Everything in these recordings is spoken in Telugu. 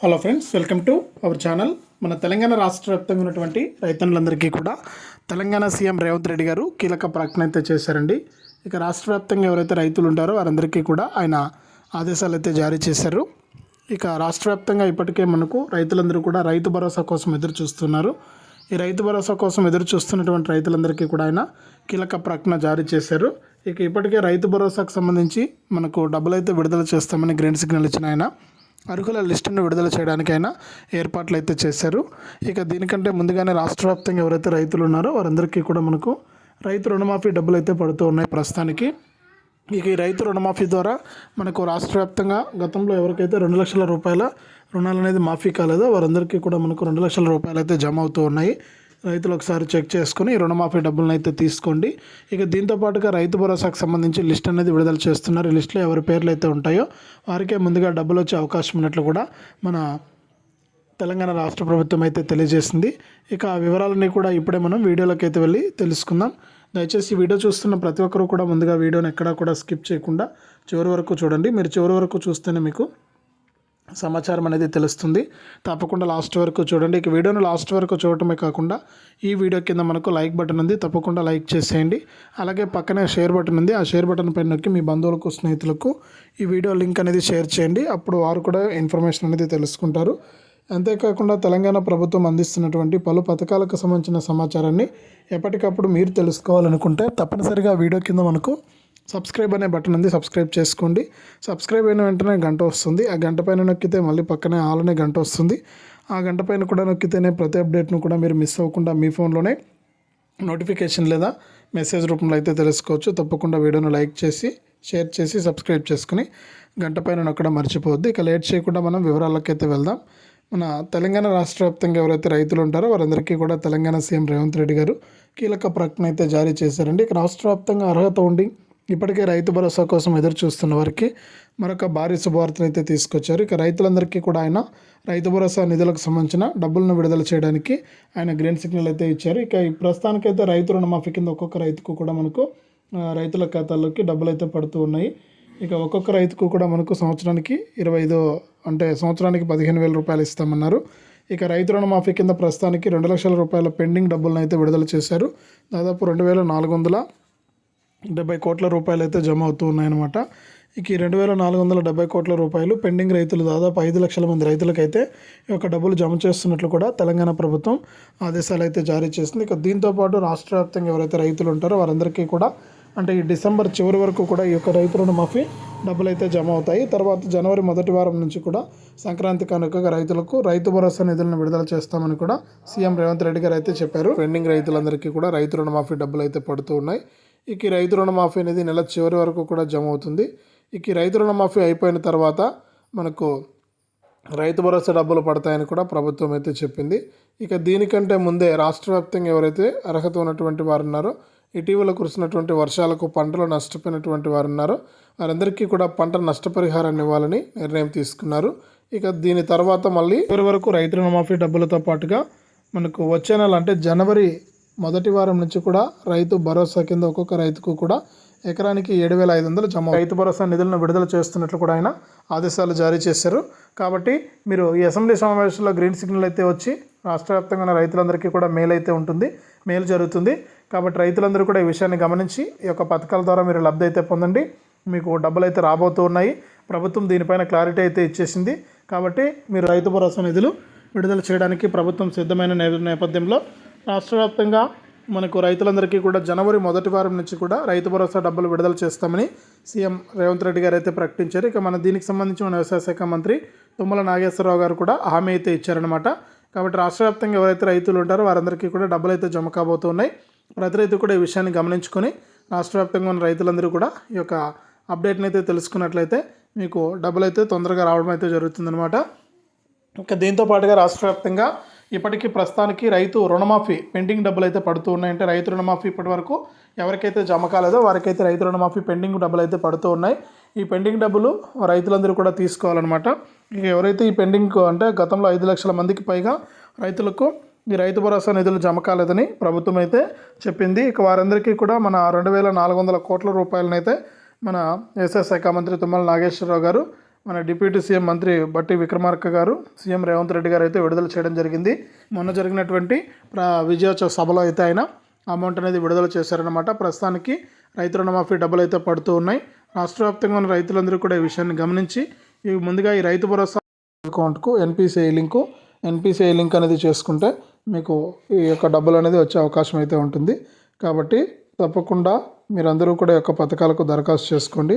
Hello friends welcome to our channel మన తెలంగాణ రాష్ట్ర వ్యాప్తంగా ఉన్నటువంటి రైతన్నులందరికీ కూడా తెలంగాణ సీఎం రేవంత్ రెడ్డి గారు కీలక ప్రకటన అయితే చేశారండి. ఇక రాష్ట్ర వ్యాప్తంగా ఎవరైతే రైతులు ఉంటారో వారందరికీ కూడా ఆయన ఆదేశాలు అయితే జారీ చేశారు. ఇక రాష్ట్ర వ్యాప్తంగా ఇప్పటికే మనకు రైతులందరూ కూడా రైతు భరోసా కోసం ఎదురు చూస్తున్నారు. ఈ రైతు భరోసా కోసం ఎదురు చూస్తున్నటువంటి రైతులందరికీ కూడా ఆయన కీలక ప్రకటన జారీ చేశారు. ఇక ఇప్పటికే రైతు భరోసాకు సంబంధించి మనకు డబ్బులు అయితే విడుదల చేస్తామని గ్రీన్ సిగ్నల్ ఇచ్చిన ఆయన. అర్హుల లిస్టును విడుదల చేయడానికైనా ఏర్పాట్లు అయితే చేశారు. ఇక దీనికంటే ముందుగానే రాష్ట్ర వ్యాప్తంగా ఎవరైతే రైతులు ఉన్నారో వారందరికీ కూడా మనకు రైతు రుణమాఫీ డబ్బులు అయితే పడుతూ ఉన్నాయి ప్రస్తుతానికి. ఇక ఈ రైతు రుణమాఫీ ద్వారా మనకు రాష్ట్ర వ్యాప్తంగా గతంలో ఎవరికైతే రెండు లక్షల రూపాయల రుణాలు అనేది మాఫీ కాలేదో వారందరికీ కూడా మనకు రెండు లక్షల రూపాయలు అయితే జమ అవుతూ ఉన్నాయి. రైతులు ఒకసారి చెక్ చేసుకుని రుణమాఫీ డబ్బులను అయితే తీసుకోండి. ఇక దీంతో పాటుగా రైతు భరోసాకు సంబంధించి లిస్ట్ అనేది విడుదల చేస్తున్నారు. ఈ లిస్టులో ఎవరి పేర్లు అయితే ఉంటాయో వారికే ముందుగా డబ్బులు వచ్చే అవకాశం ఉన్నట్లు కూడా మన తెలంగాణ రాష్ట్ర ప్రభుత్వం అయితే తెలియజేసింది. ఇక ఆ వివరాలన్నీ కూడా ఇప్పుడే మనం వీడియోలోకి అయితే వెళ్ళి తెలుసుకుందాం. దయచేసి వీడియో చూస్తున్న ప్రతి ఒక్కరూ కూడా ముందుగా వీడియోని ఎక్కడా కూడా స్కిప్ చేయకుండా చివరి వరకు చూడండి. మీరు చివరి వరకు చూస్తేనే మీకు సమాచారం అనేది తెలుస్తుంది. తప్పకుండా లాస్ట్ వరకు చూడండి. ఇక వీడియోను లాస్ట్ వరకు చూడటమే కాకుండా ఈ వీడియో కింద మనకు లైక్ బటన్ ఉంది. తప్పకుండా లైక్ చేసేయండి. అలాగే పక్కనే షేర్ బటన్ ఉంది. ఆ షేర్ బటన్ పైన నొక్కి మీ బంధువులకు స్నేహితులకు ఈ వీడియో లింక్ అనేది షేర్ చేయండి. అప్పుడు వారు కూడా ఇన్ఫర్మేషన్ అనేది తెలుసుకుంటారు. అంతేకాకుండా తెలంగాణ ప్రభుత్వం అందిస్తున్నటువంటి పలు పథకాలకు సంబంధించిన సమాచారాన్ని ఎప్పటికప్పుడు మీరు తెలుసుకోవాలనుకుంటే తప్పనిసరిగా వీడియో కింద మనకు సబ్స్క్రైబ్ అనే బటన్ ఉంది సబ్స్క్రైబ్ చేసుకోండి. సబ్స్క్రైబ్ అయిన వెంటనే గంట వస్తుంది. ఆ గంట పైన నొక్కితే మళ్ళీ పక్కనే ఆల్ అనే గంట వస్తుంది. ఆ గంట పైన కూడా నొక్కితేనే ప్రతి అప్డేట్ను కూడా మీరు మిస్ అవ్వకుండా మీ ఫోన్లోనే నోటిఫికేషన్ లేదా మెసేజ్ రూపంలో అయితే తెలుసుకోవచ్చు. తప్పకుండా వీడియోను లైక్ చేసి షేర్ చేసి సబ్స్క్రైబ్ చేసుకుని గంట పైన నొక్కడం మర్చిపోవద్దు. ఇక లేట్ చేయకుండా మనం వివరాలకి అయితే వెళ్దాం. మన తెలంగాణ రాష్ట్ర వ్యాప్తంగా ఎవరైతే రైతులు ఉంటారో వారందరికీ కూడా తెలంగాణ సీఎం రేవంత్ రెడ్డి గారు కీలక ప్రకటన అయితే జారీ చేశారండి. ఇక రాష్ట్ర వ్యాప్తంగా అర్హత ఉండి ఇప్పటికే రైతు భరోసా కోసం ఎదురు చూస్తున్న వారికి మరొక భారీ శుభవార్తను అయితే తీసుకొచ్చారు. ఇక రైతులందరికీ కూడా ఆయన రైతు భరోసా నిధులకు సంబంధించిన డబ్బులను విడుదల చేయడానికి ఆయన గ్రీన్ సిగ్నల్ అయితే ఇచ్చారు. ఇక ఈ ప్రస్తుతానికైతే రైతు రుణమాఫీ కింద ఒక్కొక్క రైతుకు కూడా మనకు రైతుల ఖాతాల్లోకి డబ్బులు అయితే పడుతూ ఉన్నాయి. ఇక ఒక్కొక్క రైతుకు కూడా మనకు సంవత్సరానికి ఇరవై ఐదు అంటే సంవత్సరానికి పదిహేను వేల రూపాయలు ఇస్తామన్నారు. ఇక రైతు రుణమాఫీ కింద ప్రస్తుతానికి రెండు లక్షల రూపాయల పెండింగ్ డబ్బులను అయితే విడుదల చేశారు. దాదాపు రెండు వేల నాలుగు వందల డెబ్బై కోట్ల రూపాయలు అయితే జమ అవుతూ ఉన్నాయన్నమాట. ఇక ఈ రెండు వేల నాలుగు వందల డెబ్బై కోట్ల రూపాయలు పెండింగ్ రైతులు దాదాపు ఐదు లక్షల మంది రైతులకైతే ఈ యొక్క డబ్బులు జమ చేస్తున్నట్లు కూడా తెలంగాణ ప్రభుత్వం ఆదేశాలు అయితే జారీ చేసింది. ఇక దీంతో పాటు రాష్ట్ర వ్యాప్తంగా ఎవరైతే రైతులు ఉంటారో వారందరికీ కూడా అంటే ఈ డిసెంబర్ చివరి వరకు కూడా ఈ యొక్క రైతు రుణమాఫీ డబ్బులు అయితే జమ అవుతాయి. తర్వాత జనవరి మొదటి వారం నుంచి కూడా సంక్రాంతి కనుక రైతులకు రైతు భరోసా నిధులను విడుదల చేస్తామని కూడా సీఎం రేవంత్ రెడ్డి గారు అయితే చెప్పారు. పెండింగ్ రైతులందరికీ కూడా రైతు రుణమాఫీ డబ్బులు అయితే పడుతూ ఉన్నాయి. ఇక రైతు రుణమాఫీ అనేది నెల చివరి వరకు కూడా జమ అవుతుంది ఇక రైతు రుణమాఫీ అయిపోయిన తర్వాత మనకు రైతు భరోసా డబ్బులు పడతాయని కూడా ప్రభుత్వం అయితే చెప్పింది. ఇక దీనికంటే ముందే రాష్ట్ర వ్యాప్తంగా ఎవరైతే అర్హత ఉన్నటువంటి వారు ఉన్నారో ఇటీవల కురిసినటువంటి వర్షాలకు పంటలు నష్టపోయినటువంటి వారు ఉన్నారో వారందరికీ కూడా పంట నష్టపరిహారాన్ని ఇవ్వాలని నిర్ణయం తీసుకున్నారు. ఇక దీని తర్వాత మళ్ళీ చివరి వరకు రైతు రుణమాఫీ డబ్బులతో పాటుగా మనకు వచ్చే నెల అంటే జనవరి మొదటి వారం నుంచి కూడా రైతు భరోసా కింద ఒక్కొక్క రైతుకు కూడా ఎకరానికి ఏడు వేల ఐదు వందలు జమ రైతు భరోసా నిధులను విడుదల చేస్తున్నట్లు కూడా ఆయన ఆదేశాలు జారీ చేశారు. కాబట్టి మీరు ఈ అసెంబ్లీ సమావేశంలో గ్రీన్ సిగ్నల్ అయితే వచ్చి రాష్ట్ర వ్యాప్తంగా ఉన్న రైతులందరికీ కూడా మేలు అయితే ఉంటుంది మేలు జరుగుతుంది. కాబట్టి రైతులందరూ కూడా ఈ విషయాన్ని గమనించి ఈ యొక్క పథకాల ద్వారా మీరు లబ్ధి అయితే పొందండి. మీకు డబ్బులు అయితే రాబోతూ ఉన్నాయి. ప్రభుత్వం దీనిపైన క్లారిటీ అయితే ఇచ్చేసింది. కాబట్టి మీరు రైతు భరోసా నిధులు విడుదల చేయడానికి ప్రభుత్వం సిద్ధమైన నే- నేపథ్యంలో రాష్ట్ర వ్యాప్తంగా మనకు రైతులందరికీ కూడా జనవరి మొదటి వారం నుంచి కూడా రైతు భరోసా డబ్బులు విడుదల చేస్తామని సీఎం రేవంత్ రెడ్డి గారు అయితే ప్రకటించారు. ఇక మన దీనికి సంబంధించి మన వ్యవసాయ శాఖ మంత్రి తుమ్మల నాగేశ్వరరావు గారు కూడా హామీ అయితే ఇచ్చారనమాట కాబట్టి రాష్ట్ర వ్యాప్తంగా ఎవరైతే రైతులు ఉంటారో వారందరికీ కూడా డబ్బులు అయితే జమ కాబోతున్నాయి ప్రతి రైతు కూడా ఈ విషయాన్ని గమనించుకొని రాష్ట్ర వ్యాప్తంగా ఉన్న రైతులందరూ కూడా ఈ యొక్క అప్డేట్ని అయితే తెలుసుకున్నట్లయితే మీకు డబ్బులు అయితే తొందరగా రావడం అయితే జరుగుతుందనమాట ఇంకా దీంతో పాటుగా రాష్ట్ర వ్యాప్తంగా ఇప్పటికీ ప్రస్తుతానికి రైతు రుణమాఫీ పెండింగ్ డబ్బులు అయితే పడుతూ ఉన్నాయంటే రైతు రుణమాఫీ ఇప్పటి వరకు ఎవరికైతే జమ కాలేదో వారికైతే రైతు రుణమాఫీ పెండింగ్ డబ్బులు అయితే పడుతూ ఉన్నాయి. ఈ పెండింగ్ డబ్బులు రైతులందరూ కూడా తీసుకోవాలన్నమాట. ఇక ఎవరైతే ఈ పెండింగ్ అంటే గతంలో ఐదు లక్షల మందికి పైగా రైతులకు ఈ రైతు భరోసా నిధులు జమ కాలేదని ప్రభుత్వం అయితే చెప్పింది. ఇక వారందరికీ కూడా మన రెండు వేల నాలుగు వందల కోట్ల రూపాయలనైతే మన వ్యవసాయ శాఖ మంత్రి తుమ్మల నాగేశ్వరరావు గారు మన డిప్యూటీ సీఎం మంత్రి బట్టి విక్రమార్క గారు సీఎం రేవంత్ రెడ్డి గారు అయితే విడుదల చేయడం జరిగింది. మొన్న జరిగినటువంటి విజయోత్సవ సభలో అయితే ఆయన అమౌంట్ అనేది విడుదల చేశారనమాట ప్రస్తుతానికి రైతు రుణమాఫీ డబ్బులు అయితే పడుతూ ఉన్నాయి. రాష్ట్ర వ్యాప్తంగా ఉన్న రైతులందరూ కూడా ఈ విషయాన్ని గమనించి ఈ ముందుగా ఈ రైతు భరోసా అకౌంట్కు ఎన్పిసిఐ లింకు ఎన్పిసిఐ లింక్ అనేది చేసుకుంటే మీకు ఈ యొక్క డబ్బులు అనేది వచ్చే అవకాశం అయితే ఉంటుంది. కాబట్టి తప్పకుండా మీరందరూ కూడా ఈ యొక్క పథకాలకు దరఖాస్తు చేసుకోండి.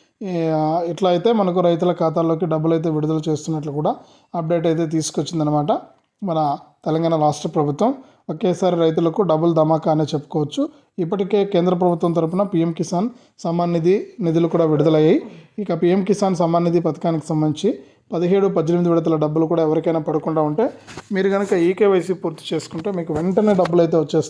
ఇట్లా అయితే మనకు రైతుల ఖాతాల్లోకి డబ్బులు అయితే విడుదల చేస్తున్నట్లు కూడా అప్డేట్ అయితే తీసుకొచ్చిందనమాట మన తెలంగాణ రాష్ట్ర ప్రభుత్వం ఒకేసారి రైతులకు డబుల్ ధమాకా అనే చెప్పుకోవచ్చు. ఇప్పటికే కేంద్ర ప్రభుత్వం తరపున పీఎం కిసాన్ సమ్మాన్ నిధి నిధులు కూడా విడుదలయ్యాయి. ఇక పీఎం కిసాన్ సమ్మాన్ నిధి పథకానికి సంబంధించి పదిహేడు పద్దెనిమిది విడతల డబ్బులు కూడా ఎవరికైనా పడకుండా ఉంటే మీరు కనుక ఈకేవైసీ పూర్తి చేసుకుంటే మీకు వెంటనే డబ్బులు అయితే వచ్చేస్తాయి.